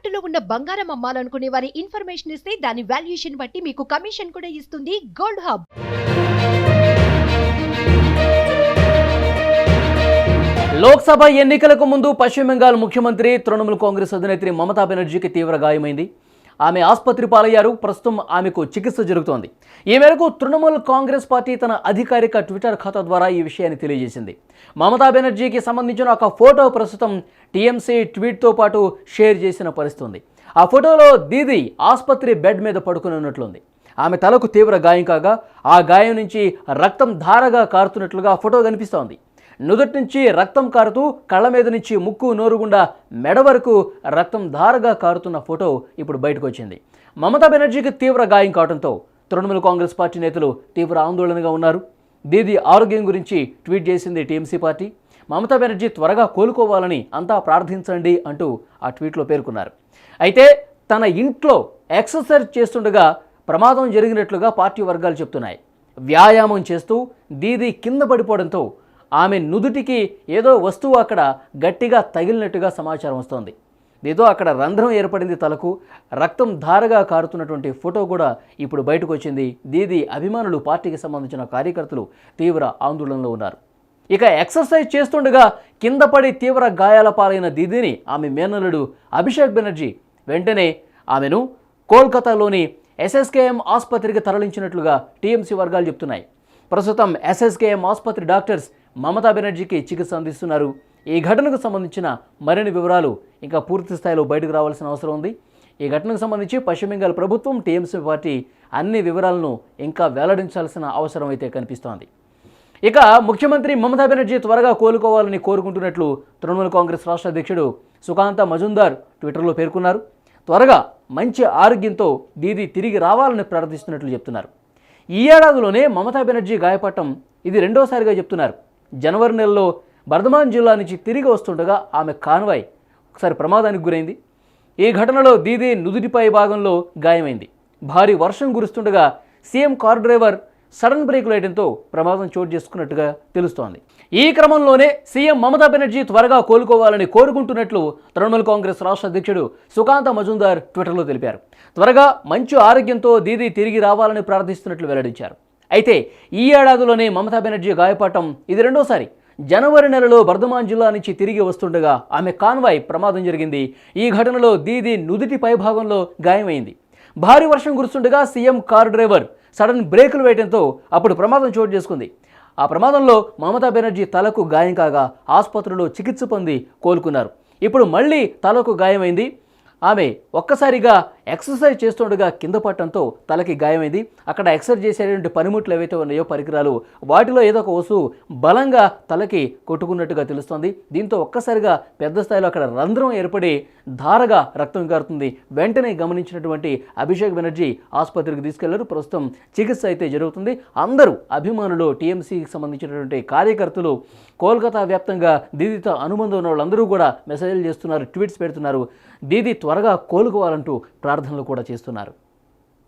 తాకట్టులో ఉన్న బంగారం అమ్మాలనుకునే వారి ఇన్ఫర్మేషన్ ఇస్తే దాని వాల్యుయేషన్ బట్టి మీకు కమిషన్ కూడా ఇస్తుంది గోల్డ్ హబ్ లోక్సభ ఎన్నికలకు ముందు పశ్చిమ బెంగాల్ ముఖ్యమంత్రి తృణమూల్ కాంగ్రెస్ అధినేత్రి మమతా బెనర్జీకి తీవ్ర గాయమైంది. ఆమె ఆసుపత్రి పాలయ్యారు. ప్రస్తుతం ఆమెకు చికిత్స జరుగుతోంది. ఈ మేరకు తృణమూల్ కాంగ్రెస్ పార్టీ తన అధికారిక ట్విట్టర్ ఖాతా ద్వారా ఈ విషయాన్ని తెలియజేసింది. మమతా బెనర్జీకి సంబంధించిన ఒక ఫోటో ప్రస్తుతం టీఎంసీ ట్వీట్తో పాటు షేర్ చేసిన పరిస్థితి ఉంది ఆ ఫోటోలో దీది ఆసుపత్రి బెడ్ మీద పడుకుని ఉన్నట్లుంది. ఆమె తలకు తీవ్ర గాయం కాగా ఆ గాయం నుంచి రక్తం ధారగా కారుతున్నట్లుగా ఫోటో కనిపిస్తోంది. నుదుటి నుంచి రక్తం కారుతూ కళ్ళ మీద నుంచి ముక్కు నోరుగుండా మెడ వరకు రక్తం ధారగా కారుతున్న ఫోటో ఇప్పుడు బయటకు వచ్చింది మమతా బెనర్జీకి తీవ్ర గాయం కావడంతో తృణమూల్ కాంగ్రెస్ పార్టీ నేతలు తీవ్ర ఆందోళనగా ఉన్నారు. దీది ఆరోగ్యం గురించి ట్వీట్ చేసింది టీఎంసీ పార్టీ. మమతా బెనర్జీ త్వరగా కోలుకోవాలని అంతా ప్రార్థించండి అంటూ ఆ ట్వీట్లో పేర్కొన్నారు. అయితే తన ఇంట్లో ఎక్సర్సైజ్ చేస్తుండగా ప్రమాదం జరిగినట్లుగా పార్టీ వర్గాలు చెప్తున్నాయి. వ్యాయామం చేస్తూ దీది కింద పడిపోవడంతో ఆమె నుదుటికి ఏదో వస్తువు అక్కడ గట్టిగా తగిలినట్టుగా సమాచారం వస్తోంది. దీంతో అక్కడ రంధ్రం ఏర్పడింది తలకు రక్తం ధారగా కారుతున్నటువంటి ఫోటో కూడా ఇప్పుడు బయటకు వచ్చింది. దీది అభిమానులు పార్టీకి సంబంధించిన కార్యకర్తలు తీవ్ర ఆందోళనలో ఉన్నారు. ఇక ఎక్సర్సైజ్ చేస్తుండగా కింద పడి తీవ్ర గాయాల పాలైన దీదిని ఆమె మేనల్లుడు అభిషేక్ బెనర్జీ వెంటనే ఆమెను కోల్కతాలోని ఎస్ఎస్కేఎం ఆసుపత్రికి తరలించినట్లుగా టీఎంసీ వర్గాలు చెప్తున్నాయి. ప్రస్తుతం ఎస్ఎస్కేఎం ఆసుపత్రి డాక్టర్స్ మమతా బెనర్జీకి చికిత్స అందిస్తున్నారు. ఈ ఘటనకు సంబంధించిన మరిన్ని వివరాలు ఇంకా పూర్తి స్థాయిలో బయటకు రావాల్సిన అవసరం ఉంది. ఈ ఘటనకు సంబంధించి పశ్చిమ బెంగాల్ ప్రభుత్వం టీఎంసీ పార్టీ అన్ని వివరాలను ఇంకా వెల్లడించాల్సిన అవసరం అయితే కనిపిస్తోంది. ఇక ముఖ్యమంత్రి మమతా బెనర్జీ త్వరగా కోలుకోవాలని కోరుకుంటున్నట్లు తృణమూల్ కాంగ్రెస్ రాష్ట్ర అధ్యక్షుడు సుకాంత మజుందార్ ట్విట్టర్లో పేర్కొన్నారు. త్వరగా మంచి ఆరోగ్యంతో దీది తిరిగి రావాలని ప్రార్థిస్తున్నట్లు చెప్తున్నారు. ఈ ఏడాదిలోనే మమతా బెనర్జీ గాయపడటం ఇది రెండోసారిగా చెప్తున్నారు. జనవరి నెలలో బర్ధమాన్ జిల్లా నుంచి తిరిగి వస్తుండగా ఆమె కాన్వాయ్. ఒకసారి ప్రమాదానికి గురైంది. ఈ ఘటనలో దీదీ నుదుటిపై భాగంలో గాయమైంది. భారీ వర్షం కురుస్తుండగా CM car driver sudden brake వేయడంతో ప్రమాదం చోటు చేసుకున్నట్టుగా తెలుస్తోంది. ఈ క్రమంలోనే సీఎం మమతా బెనర్జీ త్వరగా కోలుకోవాలని కోరుకుంటున్నట్లు తృణమూల్ కాంగ్రెస్ రాష్ట్ర అధ్యక్షుడు సుకాంత మజుందార్ ట్విట్టర్లో తెలిపారు. త్వరగా మంచి ఆరోగ్యంతో దీది తిరిగి రావాలని ప్రార్థిస్తున్నట్లు వెల్లడించారు. అయితే ఈ ఏడాదిలోనే మమతా బెనర్జీ గాయపడటం ఇది రెండోసారి. జనవరి నెలలో బర్ధమాన్ జిల్లా నుంచి తిరిగి వస్తుండగా ఆమె కాన్వాయ్ ప్రమాదం జరిగింది. ఈ ఘటనలో దీది నుదుటి పైభాగంలో గాయమైంది. భారీ వర్షం కురుస్తుండగా సీఎం కారు డ్రైవర్ సడన్ బ్రేకులు వేయడంతో అప్పుడు ప్రమాదం చోటు చేసుకుంది. ఆ ప్రమాదంలో మమతా బెనర్జీ తలకు గాయం కాగా ఆసుపత్రిలో చికిత్స పొంది కోలుకున్నారు. ఇప్పుడు మళ్ళీ తలకు గాయమైంది. ఆమె ఒక్కసారిగా ఎక్సర్సైజ్ చేస్తుండగా కింద పట్టడంతో తలకి గాయమైంది. అక్కడ ఎక్సర్సైజ్ చేసేటువంటి పనిముట్లు ఏవైతే ఉన్నాయో పరికరాలు వాటిలో ఏదో ఒక వస్తువు బలంగా తలకి కొట్టుకున్నట్టుగా తెలుస్తోంది. దీంతో ఒక్కసారిగా పెద్ద స్థాయిలో అక్కడ రంధ్రం ఏర్పడి ధారగా రక్తం కారుతుంది వెంటనే గమనించినటువంటి అభిషేక్ బెనర్జీ ఆసుపత్రికి తీసుకెళ్ళారు. ప్రస్తుతం చికిత్స అయితే జరుగుతుంది. అందరూ అభిమానులు టీఎంసీకి సంబంధించినటువంటి కార్యకర్తలు కోల్కతా వ్యాప్తంగా దీదితో అనుబంధం ఉన్న వాళ్ళందరూ కూడా మెసేజ్లు చేస్తున్నారు ట్వీట్స్ పెడుతున్నారు. దీది త్వరగా కోలుకోవాలంటూ ప్రార్థనలు కూడా చేస్తున్నారు.